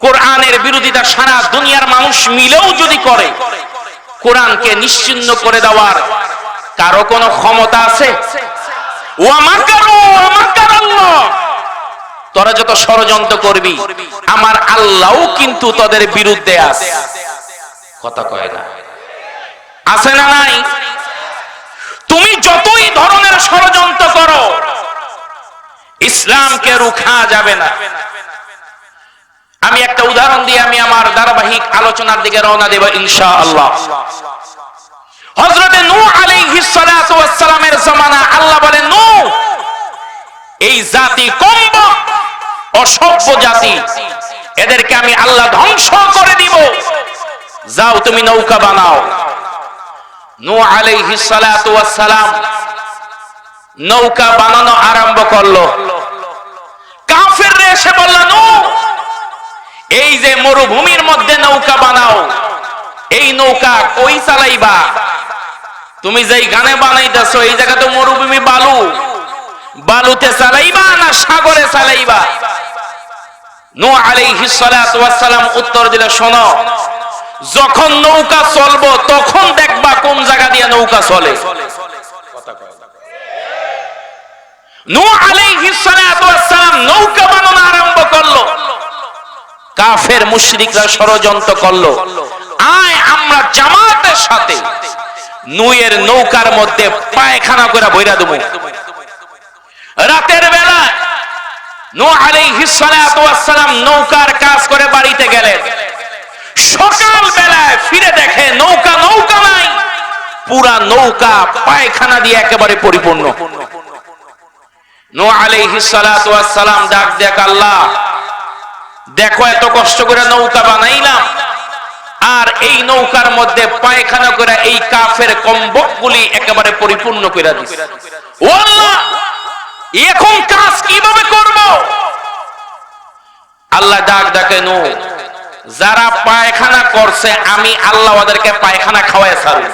কোরআনের বিরোধিতা সারা দুনিয়ার মানুষ মিলেও যদি করে, কোরআনকে নিশ্চিন্ন করে দেওয়ার কারও কোনো ক্ষমতা আছে? তোরা যত ষড়যন্ত্র করবি, আমার আল্লাহও কিন্তু তোদের বিরুদ্ধে আছে। কথা কয় না। আছে না নাই? তুমি যতই ধরনের ষড়যন্ত্র করো, ইসলামকে রুখা যাবে না। আমি একটা উদাহরণ দিয়ে আমি আমার ধারাবাহিক আলোচনার দিকে রওনা দেব ইনশা আল্লাহ হজরতে নূহ আলাইহিস সালাতু ওয়াস সালামের জামানা, আল্লাহ বলেন, নূহ, এই জাতি কম্ব, অসভ্য জাতি। এদেরকে আমি আল্লাহ ধ্বংস করে দিব। যাও তুমি নৌকা বানাও। নূহ আলাইহিস সালাতু ওয়াস সালাম নৌকা বানানো আরম্ভ করল। কাফেররা এসে বলল, নূহ এই যে মরুভূমির মধ্যে নৌকা বানাও, এই নৌকা কই চালাইবা? তুমি যেই গানে বানাইতেছো, এই জায়গা তো মরুভূমি বালু। বালুতে চালাইবা না সাগরে চালাইবা? উত্তর দিলে, শোনো, যখন নৌকা চলবো, তখন দেখবা কোন জায়গা দিয়ে নৌকা চলে সালাম নৌকা বানানো আরম্ভ করল কাফের মুশরিকরা ষড়যন্ত্র করল। আয় আমরা জামাতের সাথে। নুয়ের নৌকার মধ্যে পায়খানা করে বইরা দেবো। রাতের বেলা নৌকার কাজ করে বাড়িতে গেলেন। সকাল বেলায় ফিরে দেখে নৌকা নৌকা নাই। পুরা নৌকা পায়খানা দিয়ে একেবারে পরিপূর্ণ। নো আলাইহিস সালাতু ডাক দেখ, আল্লাহ দেখো, এত কষ্ট করে নৌকা বানাইলাম। আর এই নৌকার মধ্যে পায়খানা করে এই কাফের কম্বকগুলি একেবারে পরিপূর্ণ করে আল্লাহ এখন কাজ কীভাবে করব? আল্লাহ ডাক ডাকে নো যারা পায়খানা করছে, আমি আল্লাহ ওদেরকে পায়খানা খাওয়াই ছাড়ব।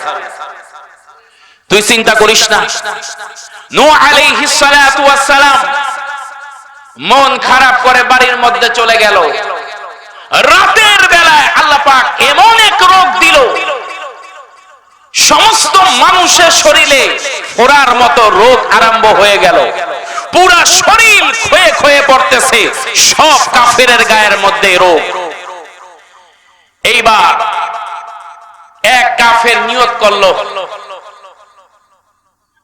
তুই চিন্তা করিস না। নূহ আলাইহিস সালাতু ওয়াস সালাম মন খারাপ করে বাড়ির মধ্যে চলে গেল। রাতের বেলায় আল্লাহ পাক এমন এক রোগ দিল, সমস্ত মানুষের শরীরে ফোড়ার মতো রোগ আরম্ভ হয়ে গেল। পুরা শরীর ক্ষয়ে ক্ষয়ে পড়তেছে, সব কাফেরের গায়ের মধ্যে রোগ। এইবার এক কাফের নিয়ত করল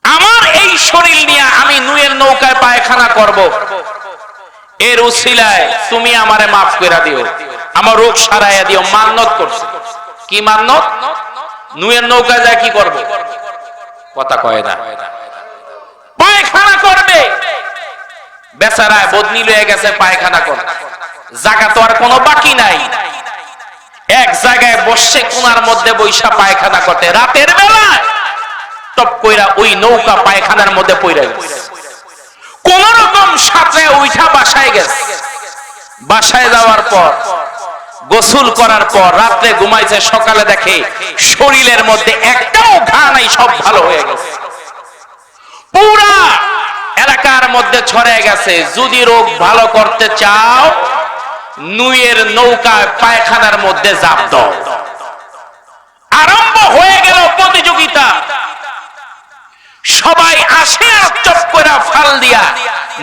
আমার এই শরীর নিয়ে আমি নুয়ের নৌকায় পায়খানা করব। এর উসিলায় তুমি আমারে মাফ করে দিও। আমার রোগ সারাইয়া দিও। মান্নত করছে। কি মান্নত? নুয়ের নৌকায় যায় কি করবে? কথা কয় না। পায়খানা করবে। বেচারায় বদনি লয়ে গেছে পায়খানা কর জায়গা তো আর কোনো বাকি নাই। এক জায়গায় বসে কোনার মধ্যে বৈশা পায়খানা করতে। রাতের বেলায় টপ কইরা ওই নৌকা পায়খানার মধ্যে পইরা গেছে। কোন রকম সাথে উঠা বাসায় গেছে। বাসায় যাওয়ার পর করার পর, রাত্রে ঘুমাইছে, সকালে দেখে শরীরের মধ্যে একটাও ঘা নাই, সব ভালো হয়ে গেছে। পুরা এলাকার মধ্যে ছড়ে গেছে। যদি রোগ ভালো করতে চাও, নুয়ের নৌকায় পায়খানার মধ্যে জাপ আরম্ভ হয়ে গেল প্রতিযোগিতা। সবাই আসে চপ করে ফাল দিয়া।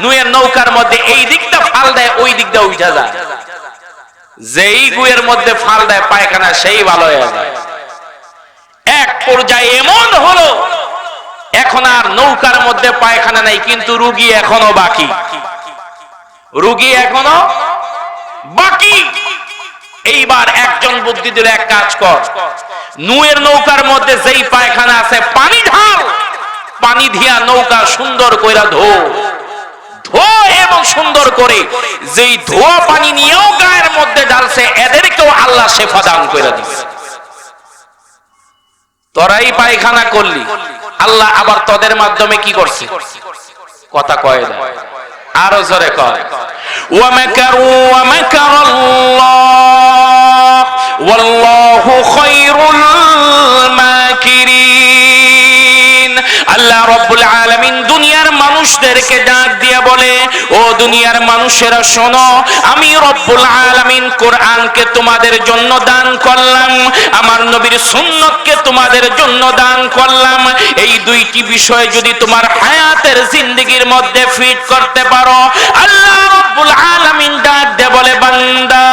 নুয়ের নৌকার মধ্যে এই দিকটা ফাল দেয়, ওই দিকটা উঠা যায়। যেই গুয়ের মধ্যে ফাল দেয়, পায়খানা সেই ভালো হয়ে যায়। এক পর্যায়ে এমন হলো, এখন আর নৌকার মধ্যে পায়খানা নাই, কিন্তু রুগী এখনও বাকি। রুগী এখনও বাকি। এইবার একজন বুদ্ধি দিল এক কাজ কর। নুয়ের নৌকার মধ্যে যেই পায়খানা আছে, পানি ঢাল। পানি দিয়া নৌকা সুন্দর কইরা ধো। ধো এবং সুন্দর করে, যেই ধোয়া পানি নিয়েও গায়ের মধ্যে ঢালছে, এদেরকেও আল্লাহ শেফা দান করে দিচ্ছে তোরাই পায়খানা করলি, আল্লাহ আবার তোদের মাধ্যমে কি করছে? কথা কয় না। আরও জোরে কয়। ওয়ামাকারু ওয়ামাকারাল্লাহ ওয়াল্লাহু আলামিন দুনিয়ার মানুষদেরকে ডাক দিয়ে বলে, ও দুনিয়ার মানুষেরা, শোনো, আমি রব্বুল কোরআনকে তোমাদের জন্য দান করলাম, আমার নবীর সুন্নতকে তোমাদের জন্য দান করলাম। এই দুইটি বিষয় যদি তোমার হায়াতের জিন্দগির মধ্যে ফিট করতে পারো, আল্লাহ রব্বুল আলামিন ডাক দে বলে, বান্দা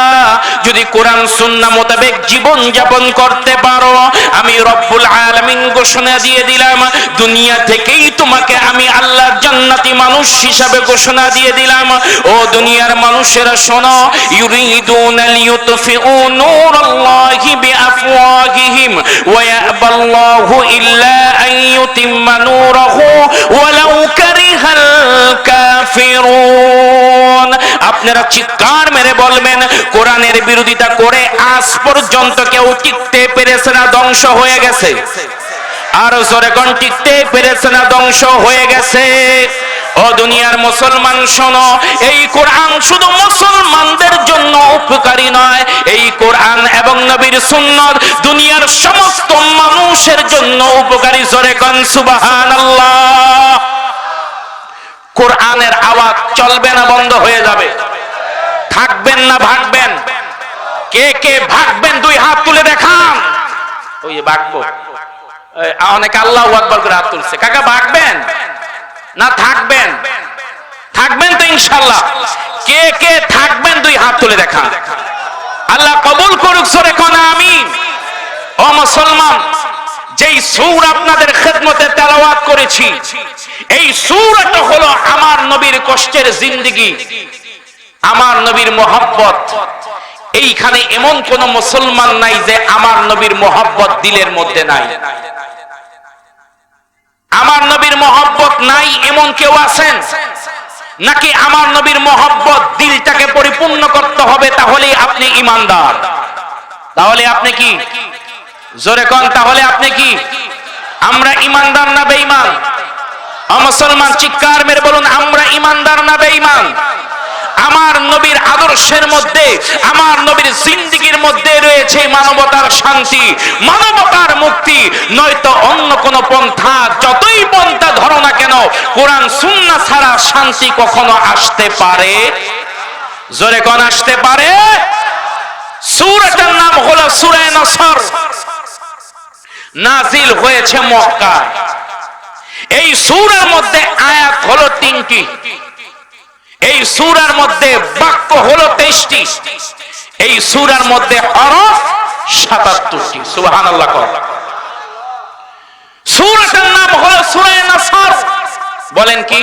কোরআন সুন্নাহ মোতাবেক জীবন যাপন করতে পারো। আমি রব্বুল আলামিন ঘোষণা দিয়ে দিলাম, দুনিয়া থেকেই তোমাকে আমি আল্লাহ জান্নাতি মানুষ হিসাবে ঘোষণা দিয়ে দিলাম। ও দুনিয়ার মানুষেরা শোনো, ইউরিদুন লিইউতফিউ নূরাল্লাহি বিআফওয়াহিহিম, ওয়া ইয়াবাল্লাহু ইল্লা আন ইউতিম্মা নূরাহু, ওয়ালাউ কারিহাল কাফিরুন। আপনারা চিৎকার মেরে বলবেন, কোরআনের বিরোধিতা করে আজ পর্যন্ত কেউ টিকতে পেরেছে না, ধ্বংস হয়ে গেছে। আর জোরে কোন, টিকতে পেরেছে না, ধ্বংস হয়ে গেছে। ও দুনিয়ার মুসলমান, শোনো, এই কোরআন শুধু মুসলমানদের জন্য উপকারী নয়, এই কোরআন এবং নবীর সুন্নত দুনিয়ার সমস্ত মানুষের জন্য উপকারী। জোরে কোন, সুবহানাল্লাহ। কোরআনের আওয়াজ চলবে না বন্ধ হয়ে যাবে। থাকবেন না ভাগবেন। কে কে ভাগবেন দুই হাত তুলে দেখান। ওই এই, অনেকে আল্লাহ আকবর করে হাত তুলছে। কাকা ভাগবেন? না থাকবেন। থাকবেন তো ইনশাল্লাহ কে কে থাকবেন দুই হাত তুলে দেখান। আল্লাহ কবুল করুক সরে কোন আমি ও মুসলমান যেই সুর আপনাদের খেদমতে তেলাওয়াত করেছি এই সুরটা হলো আমার নবীর কষ্টের জিন্দিগি, আমার নবীর মোহাব্বত। এইখানে এমন কোন মুসলমান নাই যে আমার নবীর মোহাব্বত দিলের মধ্যে নাই। আমার নবীর মোহাব্বত নাই এমন কেউ আছেন? নাকি আমার নবীর মোহাব্বত দিলটাকে পরিপূর্ণ করতে হবে তাহলে আপনি ইমানদার? তাহলে আপনি কি? জোরে কন, তাহলে আপনি কি? আমরা ইমানদার না বেঈমান? মুসলমান চিৎকার মেরে বলুন, আমরা ইমানদার না বেঈমান? আমার নবীর আদর্শের মধ্যে, আমার নবীর জিন্দিগির মধ্যে রয়েছে মানবতার শান্তি, মানবতার মুক্তি। নয়তো অন্য কোন পন্থা, যতই পন্থা ধরো না কেন, কোরআন, সুন্নাহ ছাড়া শান্তি কখনো আসতে পারে? জোরে কোন আসতে পারে? সূরাটার নাম হলো সূরা নসর। নাজিল হয়েছে মক্কায়। এই সুরার মধ্যে আয়াত হলো তিনটি। এই সুরার মধ্যে বাক্য হলো তেইশটি। এই সুরার মধ্যে হরফ সাতাত্তরটি। সুবহানাল্লাহ কর। সূরাটার নাম হলো সুরায় বলেন কি?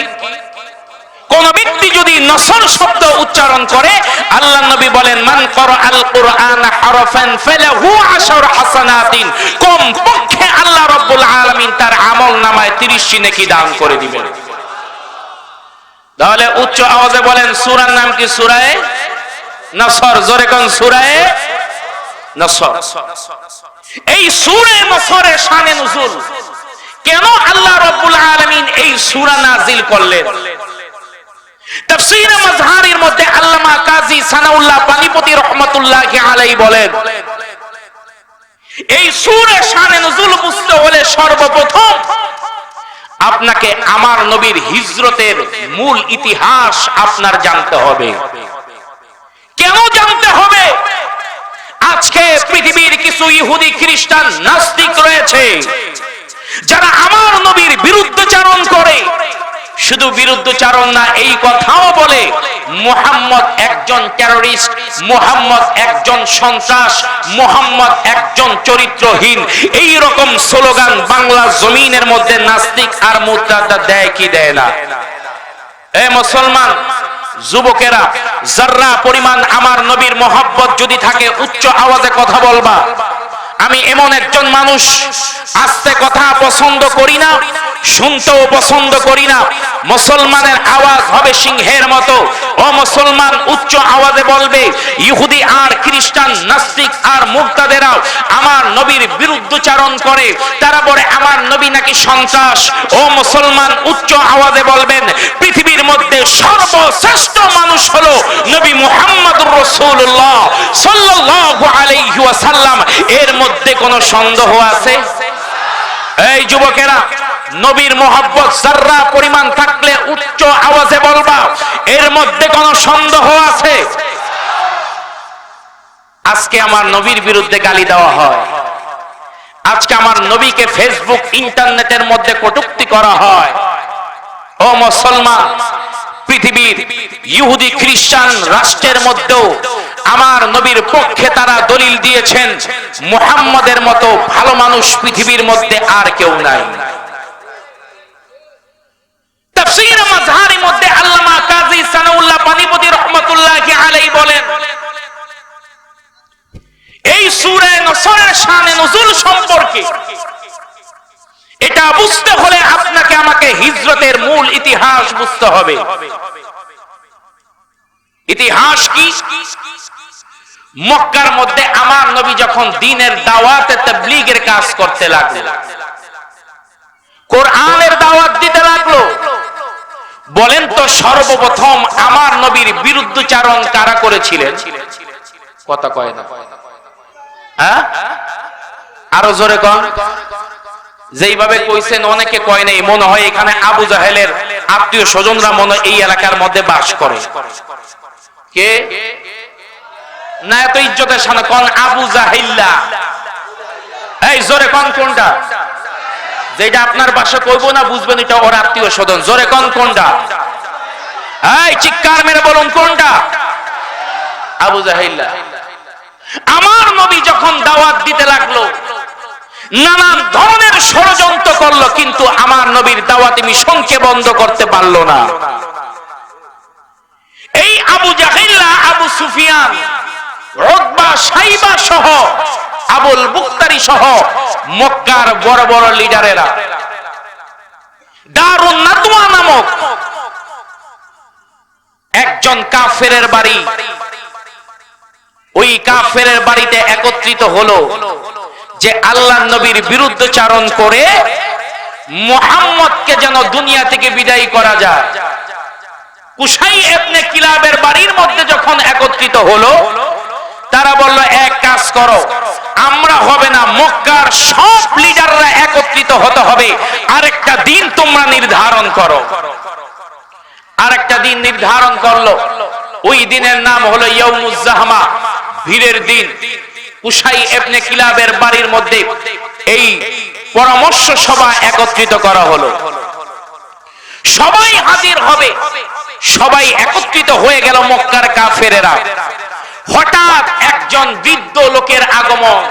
কোন ব্যক্তি যদি নসর শব্দ উচ্চারণ করে, আল্লাহ নবী বলেন, মান কর আল কোরআন হরফান ফালাহু আশর হাসানাতিন। কম পক্ষে আল্লাহ রাব্বুল আলামিন তার আমল নামায় 30 টি নেকি দান করে দিবেন। তাহলে উচ্চ আওয়াজে বলেন, সূরার নাম কি সূরায়ে? নসর। জোরে কোন সূরায়ে? নসর। এই সূরা নসরের শানে নুজুল। কেন আল্লাহ রাব্বুল আলামিন এই সূরা নাজিল করলেন? তাফসীর মাজহারির মধ্যে আল্লামা কাজী সানাউল্লাহ পানিপতি রহমাতুল্লাহি আলাইহি বলেন, এই সূরা শানে নুজুল বুঝতে হলে সর্বপ্রথম আপনাকে আমার নবীর হিজরতের মূল ইতিহাস আপনার জানতে হবে। কেন জানতে হবে? আজকে পৃথিবীর কিছু ইহুদি খ্রিস্টান নাস্তিক রয়েছে, যারা আমার নবীর বিরুদ্ধচারণ করে শুধু বিরুদ্ধচারণ না, এই কথাও বলে মোহাম্মদ একজন টেররিস্ট মোহাম্মদ একজন সন্ত্রাস, মোহাম্মদ একজন চরিত্রহীন। এই রকম স্লোগান বাংলা জমিনের মধ্যে নাস্তিক আর মুদ্রাটা দেয় কি দেয় না? এ মুসলমান, যুবকেরা, যার্রা পরিমাণ আমার নবীর মোহাব্বত যদি থাকে, উচ্চ আওয়াজে কথা বলবা। আমি এমন একজন মানুষ, আস্তে কথা পছন্দ করি না শুনতেও পছন্দ করি না। মুসলমানের আওয়াজ হবে সিংহের মতো। ও মুসলমান, উচ্চ আওয়াজে বলবে, ইহুদি আর খ্রিস্টান, নাস্তিক আর মুক্তাদেরাও আমার নবীর বিরুদ্ধচারণ করে। তারা বলে, আমার নবী নাকি সন্ত্রাস? ও মুসলমান, উচ্চ আওয়াজে বলবেন, পৃথিবীর মধ্যে সর্বশ্রেষ্ঠ মানুষ হলো নবী মুহাম্মদুর রাসূলুল্লাহ সাল্লাল্লাহু আলাইহি ওয়াসাল্লাম। এর মধ্যে কোনো সন্দেহ আছে? এই যুবকেরা নবীর মোহাব্বত যার্রা পরিমাণ থাকলে উচ্চ আওয়াজে বলবা, এর মধ্যে কোনো সন্দেহ আছে? আজকে আমার নবীর বিরুদ্ধে গালি দেওয়া হয়। আজকে আমার নবীকে ফেসবুক ইন্টারনেটের মধ্যে কটুক্তি করা হয়। ও মুসলমান, পৃথিবীর ইহুদি, খ্রিস্টান রাষ্ট্রের মধ্যেও আমার নবীর পক্ষে তারা দলিল দিয়েছেন, মুহাম্মদের মতো ভালো মানুষ পৃথিবীর মধ্যে আর কেউ নাই। তাফসীর মাজহারি মধ্যে আল্লামা কাজী সানাউল্লাহ পানিপতি বলেন, এই সূরা নসরের শানে নজুল সম্পর্কে এটা বুঝতে হলে আপনাকে আমাকে হিজরতের মূল ইতিহাস বুঝতে হবে। ইতিহাস কি? মক্কার মধ্যে আমার নবী যখন দিনের দাওয়াতে তাবলীগের কাজ করতে লাগল কোরআনের দাওয়াত দিতে লাগল বলেন তো সর্বপ্রথম আমার নবীর বিরুদ্ধচারণ কারা করেছিলেন? কথা কয় না। হ্যাঁ? আরও জোরে কন। যেইভাবে কইছেন অনেকে কয় নাই, মনে হয় এখানে আবু জাহেলের আত্মীয় স্বজনরা মনে এই এলাকার মধ্যে বাস করে। কে? না, এত ইজ্জতের সামনে কন আবু জাহিল্লা। এই জোরে কন কোনটা? যেটা আপনার বাসা কইবো না, বুঝবেন এটা ওর আত্মীয় স্বজন। জোরে কন কোনটা? এই চিৎকার মেরে বলুন কোনটা? আবু জাহিল্লা। আমার নবী যখন দাওয়াত দিতে লাগল, নানান ধরনের ষড়যন্ত্র করল, কিন্তু আমার নবীর দাওয়াতি মিশনকে বন্ধ করতে পারল না। এই আবু জাহিল্লা, আবু সুফিয়ান রোকবা সাইবা সহ আবুল বুক্তারি সহ মক্কার বড় বড় লিডারেরা। দারুণ নাতুয়া নামক একজন কাফেরের বাড়ি। ওই কাফেরের বাড়িতে একত্রিত হলো যে আল্লাহ নবীর বিরুদ্ধচারণ করে মোহাম্মদকে যেন দুনিয়া থেকে বিদায় করা যায়। কুসাই এবনে কিলাবের বাড়ির মধ্যে যখন একত্রিত হলো, তারা বলল এক কাজ করো। আমরা হবে না মক্কার সব লিডাররা একত্রিত হতে হবে। আরেকটা দিন তোমরা নির্ধারণ করো। আরেকটা দিন নির্ধারণ করল। ওই দিনের নাম হলো ইয়ৌমুজ্জাহমা ভিড়ের দিন। কুসাই এবনে কিলাবের বাড়ির মধ্যে এই পরামর্শ সভা একত্রিত করা হলো। সবাই হাজির হবে। সবাই একত্রিত হয়ে গেল মক্কার কাফেরেরা। হঠাৎ একজন বৃদ্ধ লোকের আগমন।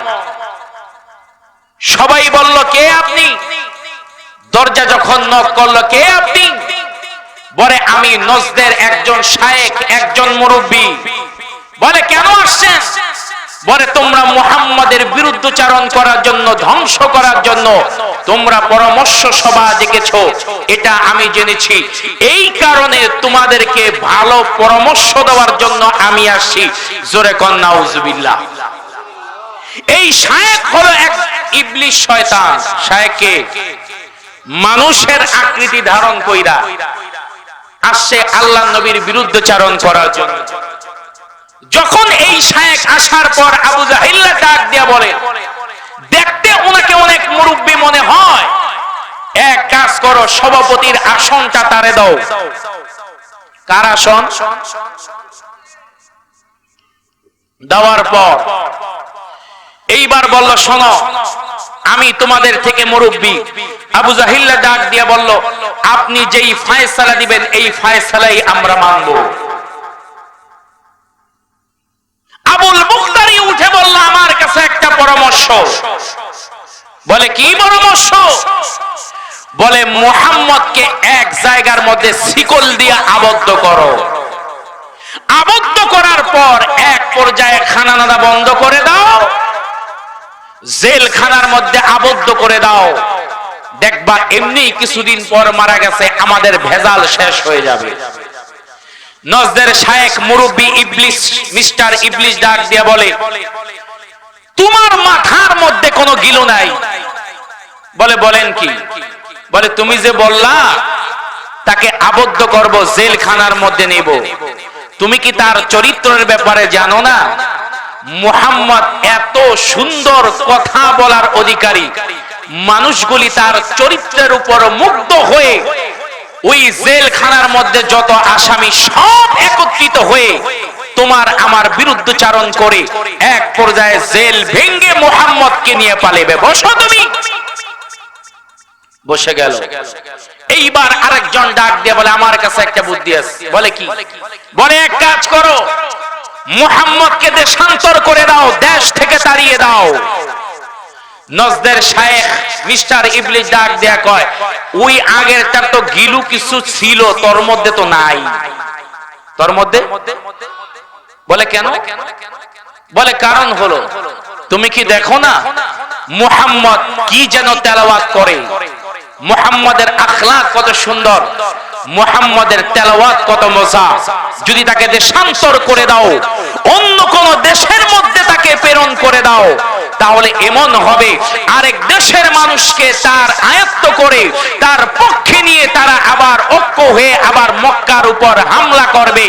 সবাই বলল, কে আপনি? দরজা যখন নক করল, কে আপনি? বলে, আমি নজদের একজন শায়েক, একজন মুরব্বী। বলে, কেন আসছেন? বলে, তোমরা মুহাম্মাদের বিরুদ্ধচারণ করার জন্য, ধ্বংস করার জন্য তোমরা পরামর্শ সভা ডেকেছ এটা আমি জেনেছি। এই কারণে তোমাদেরকে ভালো পরামর্শ দেওয়ার জন্য আমি আসছি। জোরে কন্যা উজবিল্লাহ এই শায়েক হলো এক ইবলিশ শয়তান। শায়েকে মানুষের আকৃতি ধারণ কইরা আসছে আল্লাহ নবীর বিরুদ্ধে চারণ করার জন্য। যখন এই শায়েক আসার পর আবু জাহিল্লা ডাক দিয়া বলে ওনাকে অনেক মুরব্বী মনে হয়। এক কাজ করো, সভাপতির আসনটা তারে দাও। কার আসন? দেওয়ার পর। এইবার বলল, শোনো, আমি তোমাদের থেকে মুরব্বী। আবু জাহিল্লা ডাক দিয়া বলল, আপনি যেই ফায়সালা দিবেন, এই ফায়সালাই আমরা মানব। আবুল মুখতারি উঠে বলল, আমার কাছে একটা পরামর্শ। বলে, কি পরামর্শ বলে, মোহাম্মদকে এক জায়গার মধ্যে শিকল দিয়ে আবদ্ধ করো। আবদ্ধ করার পর এক পর্যায়ে খানা নাদা বন্ধ করে দাও, জেলখানার মধ্যে আবদ্ধ করে দাও। দেখবা, এমনি কিছুদিন পর মারা গেছে, আমাদের ভেজাল শেষ হয়ে যাবে। নজদের শায়েক মুরব্বী ইবলিস, মিস্টার ইবলিস ডাক দিয়া বলে, তোমার মাথার মধ্যে কোনো গিলো নাই। বলে, বলেন কি? বলে, তুমি যে বললা, তাকে আবদ্ধ করব, জেলখানার মধ্যে নেব। তুমি কি তার চরিত্রের ব্যাপারে জানো না? মুহাম্মদ এত সুন্দর কথা বলার অধিকারী। মানুষগুলি তার চরিত্রের উপর মুগ্ধ হয়ে, ওই জেলখানার মধ্যে যত আসামি সব একত্রিত হয়ে, তোমার আমার বিরুদ্ধচারণ করে, এক পর্যায়ে জেল ভেঙ্গে মোহাম্মদকে নিয়ে পালিবে। বসো তুমি। বসে গেল। এইবার আরেকজন ডাক দিয়ে বলে, আমার কাছে একটা বুদ্ধি আছে। বলে কি? বলে, এক কাজ করো। মুহাম্মদকে দেশান্তর করে দাও, দেশ থেকে তাড়িয়ে দাও। নজদের শায়েখ মিস্টার ইবলিস ডাক দেয়া কয়, ওই আগেরটার তো গিলু কিছু ছিল, তোর মধ্যে তো নাই। তোর মধ্যে? বলে কেন? বলে, কারণ হলো, তুমি কি দেখো না, মুহাম্মদ কি যেন তেলাওয়াত করে? মুহাম্মাদের আখলাক কত সুন্দর, মুহাম্মাদের তেলাওয়াত কত মজা। যদি তাকে দেশান্তর করে দাও, অন্য কোন দেশের মধ্যে তাকে প্রেরণ করে দাও, তাহলে এমন হবে, আরেক দেশের মানুষকে তার আয়ত্ত করে, তার পক্ষে নিয়ে তারা আবার ঐক্য হয়ে আবার মক্কার উপর হামলা করবে।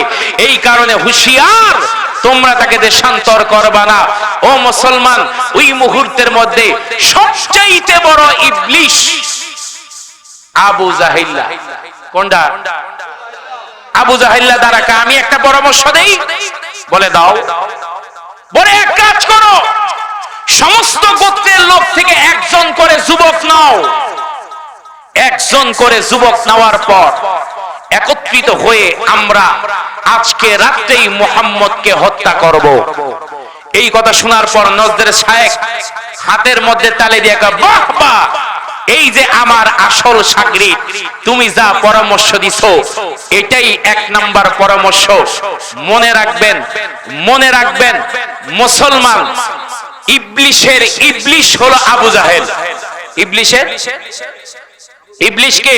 এই কারণে হুঁশিয়ার, তোমরা তাকে দেশান্তর করবা না। ও মুসলমান, ওই মুহূর্তের মধ্যে সবচাইতে বড় ইবলিশ আবু জাহিল্লা। কোনটা? আবু জাহিল্লা দ্বারা কা? আমি একটা পরামর্শ দেই। বলে দাও। বলে এক কাজ করো। সমস্ত গোত্রের লোক থেকে একজন করে যুবক নাও। একজন করে যুবক নেওয়ার পর একত্রিত হয়ে আমরা আজকে রাত্রেই মোহাম্মদকে হত্যা করব। এই কথা শোনার পর নজদের শায়েক হাতের মধ্যে তালে দিয়ে বাহ বাহ এই যে আমার আসল সাগরি তুমি যা পরামর্শ দিছো, এটাই এক নাম্বার পরামর্শ। মনে রাখবেন মনে রাখবেন, মুসলমান, ইবলিশের ইবলিশ হলো আবু জাহেল। ইবলিশের? ইবলিশকে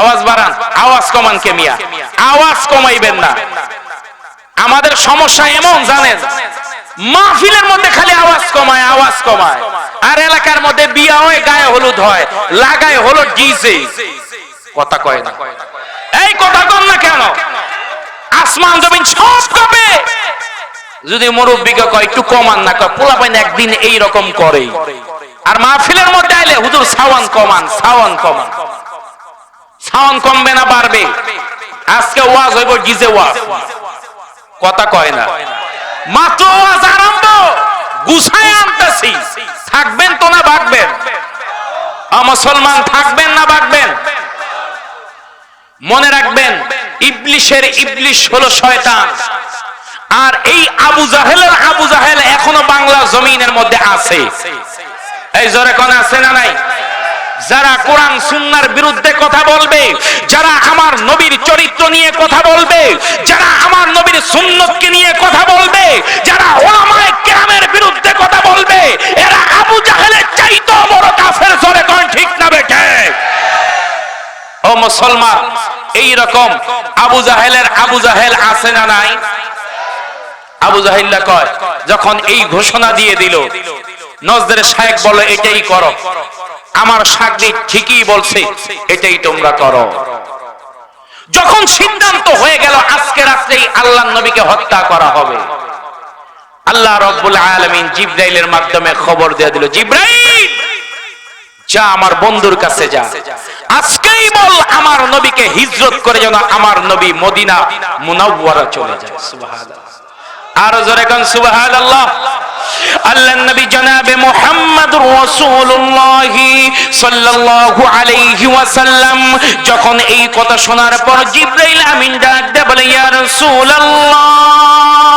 আওয়াজ বাড়ান, আওয়াজ কমান কে মিয়া? আওয়াজ কমাইবেন না। আমাদের সমস্যা এমন, জানেন? মাহফিলের মধ্যে খালি আওয়াজ কমায় আওয়াজ কমায়। আর এলাকার মধ্যে বিয়া হয়, গায়ে হলুদ হয়, লাগায় হলো ডিজে। কথা কয় না। এই কথা কম না কেন? আসমান, জমিন সব কবে যদি মুরব্বীকে কয়, একটু কমান না, কয়, পোলা পাইন একদিন এই রকম করে। আর মাহফিলের মধ্যে আইলে হুজুর সাওয়ান কমান সাওয়ান কমান। সাওয়ান কমবে না, বাড়বে। আজকে ওয়াজ হইব, ডিজে ওয়াজ। কথা কয় না। মাত্র ওয়াজ আরম্ভ। গুছায় আনতেছি। থাকবেন তো না মুসলমান থাকবেন না মনে রাখবেন, ইবলিশের ইবলিশ হলো শয়তান। আর এই আবু জাহেলের আবু জাহেল এখনও বাংলা জমিনের মধ্যে আছে। এই জোরে কোন আছে না নাই? যারা কোরআন সুন্নার বিরুদ্ধে কথা বলবে, যারা আমার নবীর চরিত্র নিয়ে কথা বলবে, যারা আমার নবীর সুন্নতকে নিয়ে কথা বলবে, যারা ওলামায়ে কেরামের বিরুদ্ধে কথা বলবে, এরা আবু জাহেলের চাইতো বড় কাফের জোরে কোন ঠিক না বেঠে ও মুসলমান এই রকম আবু জাহেলের আবু জাহেল আছে না নাই? আবু জাহিল্লা কয়, যখন এই ঘোষণা দিয়ে দিল নজদের শায়েক বলে, এটাই করো। আমার সাগরি ঠিকই বলছে, এটাই তোমরা করো। যখন সিদ্ধান্ত হয়ে গেল, আজকে রাত্রেই আল্লাহ নবীকে হত্যা করা হবে। আল্লাহ রব্বুল আলামিন জিব্রাইলের মাধ্যমে খবর দিয়ে দিল, জিব্রাইল, যা আমার বন্ধুর কাছে যা। আজকেই বল আমার নবীকে হিজরত করে যেন আমার নবী মদিনা মুনাওয়ারা চলে যায়। সুবহানাল্লাহ। আর জোরে কোন, সুবহানাল্লাহ। আল্লাহ নবী জনাবে মুহাম্মদ রাসূলুল্লাহ সাল্লাল্লাহু আলাইহি ওয়াসাল্লাম। যখন এই কথা শোনার পর জিবরাইল আমিন ডাক দেয় বলে, ইয়া রাসূলুল্লাহ!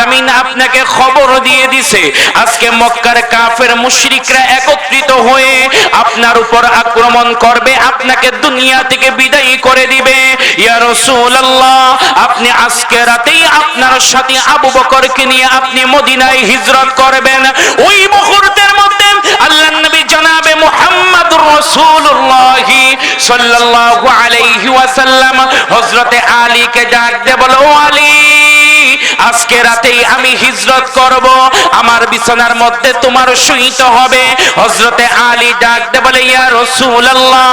আলামিন আপনাকে খবর দিয়ে দিছে। আজকে মক্কার কাফের মুশরিকরা একত্রিত হয়ে আপনার উপর আক্রমণ করবে, আপনাকে দুনিয়া থেকে বিদায়ী করে দিবে। ইয়া রাসূলুল্লাহ, আপনি আজকে রাতেই আপনার সাথে আবু বকরকে নিয়ে আপনি মদিনায় হিজরত করবেন। ওই মুহূর্তের মধ্যে আল্লাহ নবী জনাবে মুহাম্মদুর রাসূলুল্লাহ সাল্লাল্লাহু আলাইহি ওয়াসাল্লাম। হযরতে আলীকে ডাক দে বলো, "ও আলী! আজকে রাতেই আমি হিজরত করব। আমার বিছানার মধ্যে তোমার শুইতে হবে। হযরতে আলী ডাক বলে, ইয়া রাসূলুল্লাহ,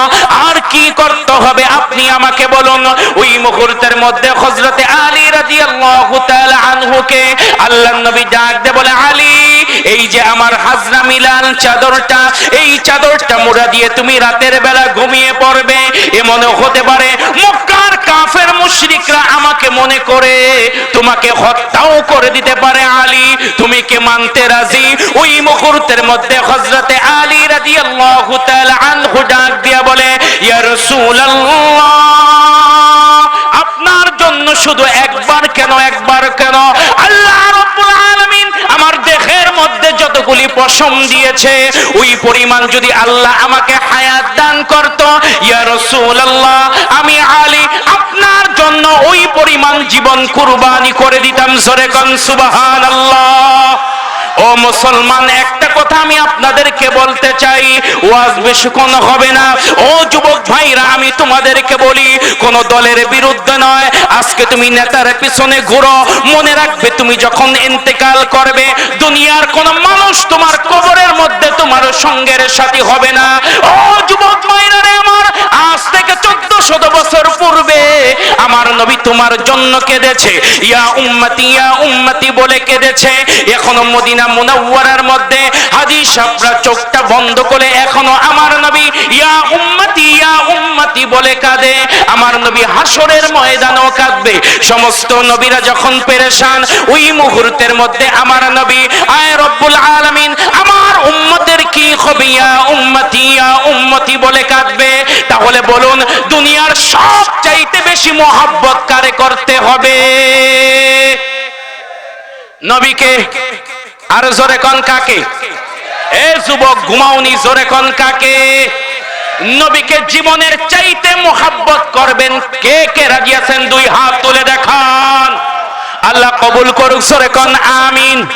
আর কি করতে হবে? আপনি আমাকে বলুন। ওই মুহূর্তের মধ্যে হযরতে আলী রাদিয়াল্লাহু তাআলা আনহু বুকে আল্লাহ নবী ডাক বলে, আলী, এই যে আমার হাজরা মিলাল চাদরটা, এই চাদরটা মোড়া দিয়ে তুমি রাতের বেলা ঘুমিয়ে পড়বে। এ মনে হতে পারে মক্কার কাফের মুশরিকরা আমাকে মনে করে, তোমাকে হত্যাও করে দিতে পারে আলী। তুমি কে মানতে রাজি? ওই মুহূর্তের মধ্যে হযরতে আলী রাদিয়াল্লাহু তাআলা আনহু ডাক দিয়া বলে, ইয়া আপনার জন্য শুধু একবার কেন একবার কেন? আল্লাহ আমার দেহের মধ্যে যতগুলি পশম দিয়েছে, ওই পরিমাণ যদি আল্লাহ আমাকে হায়াত দান করত, ইয়া রাসূলুল্লাহ, আমি আলী আপনার জন্য ওই পরিমাণ জীবন কুরবানি করে দিতাম জোরে কোন, সুবহানাল্লাহ। ও মুসলমান, একটা কথা আমি আপনাদেরকে বলতে চাই, ওয়াজ বেশিক্ষণ হবে না। ও যুবক ভাইরা, আমি তোমাদেরকে বলি, কোন দলের বিরুদ্ধে নয়। আজকে তুমি নেতার পিছনে ঘুরো, মনে রাখবে তুমি যখন ইন্তেকাল করবে, দুনিয়ার কোন মানুষ তোমার কবরের মধ্যে তোমার সঙ্গের সাথী হবে না। ও যুবক ভাইরা রে আমার, আজ থেকে চোদ্দ শত বছর পূর্বে আমার নবী তোমার জন্য কেঁদেছে। ইয়া উম্মতি ইয়া উম্মতি বলে কেঁদেছে। এখনও মদিনা মুনাওয়ারার মধ্যে হাজি সাহরা চোখটা বন্ধ করে এখনও আমার নবী ইয়া উম্মতি ইয়া উম্মতি বলে কাঁদে। আমার নবী হাসরের ময়দানও কাঁদবে। সমস্ত নবীরা যখন পেরেশান, ওই মুহূর্তের মধ্যে আমার নবী, আয় রব্বুল আলামিন, আমার উম্মতের কি হবে? ইয়া উম্মতি ইয়া উম্মতি বলে কাঁদবে। তাহলে বলুন, দুনিয়ার সব চাইতে বেশি মোহাব্বত কারে করতে হবে। নবীকে আর জোরে কন কাকে? এ যুবক, ঘুমাওনি, জোরে কন কাকে? নবীকে জীবনের চাইতে মোহাব্বত করবেন। কে কে রাজি আছেন? দুই হাত তুলে দেখান। আল্লাহ কবুল করুক, জোরে কন, আমিন।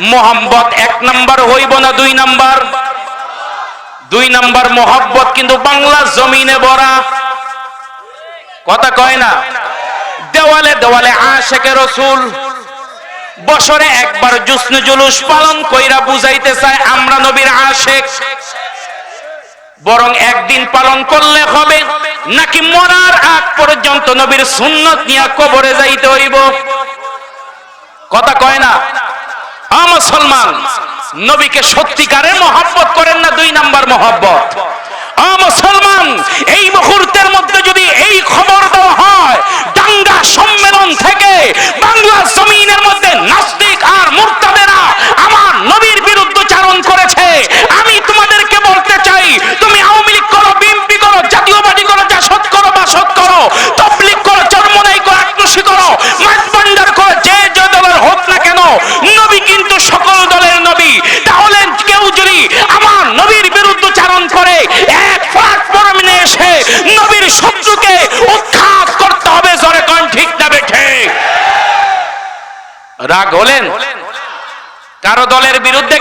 মোহাম্মত এক নাম্বার হইব না দুই নাম্বার? দুই নাম্বার মোহাব্বত কিন্তু বাংলা জমিনে ভরা। কথা কয় না? দেওয়ালে দেওয়ালে আশেকে রসুল। বছরে একবার জুসন জুলুস পালন কইরা বুঝাইতে চায়, আমরা নবীর আশেক। বরং একদিন পালন করলে হবে, নাকি মরার আগ পর্যন্ত নবীর সুন্নত নিয়ে কবরে যাইতে হইব? কথা কয় না? মুসলমান, নবীকে সত্যিকারের মহব্বত করেন না দুই নাম্বার মহব্বত আ মুসলমান এই মুহূর্তের মধ্যে যদি এই খবর দেওয়া হয় দাঙ্গা সম্মেলন থেকে বাংলা জমিনের মধ্যে নাস্তিক আর মুরতাদেরা আমার নবীর বিরুদ্ধে চারণ করেছে আমি তোমাদেরকে বলতে চাই তুমি আওয়ামী লীগ করো বিএনপি করো জাতীয় পার্টি করো জাসদ করো বাসদ করো তবলিগ করো চরমনাই করো আক্রোশী করো মাঠ ভান্ডার করো যে যে দলের হোক না কেন নবী কিন্তু সকল দলের নবী তাহলে কেউ যদি আমার নবীর বিরুদ্ধে চারণ করে এক প্ল্যাটফর্মে এসে নবীর শত্রুকে উৎখাত করতে হবে জোরে কোন ঠিক না বেঠে রাগ হলেন? কারও দলের বিরুদ্ধে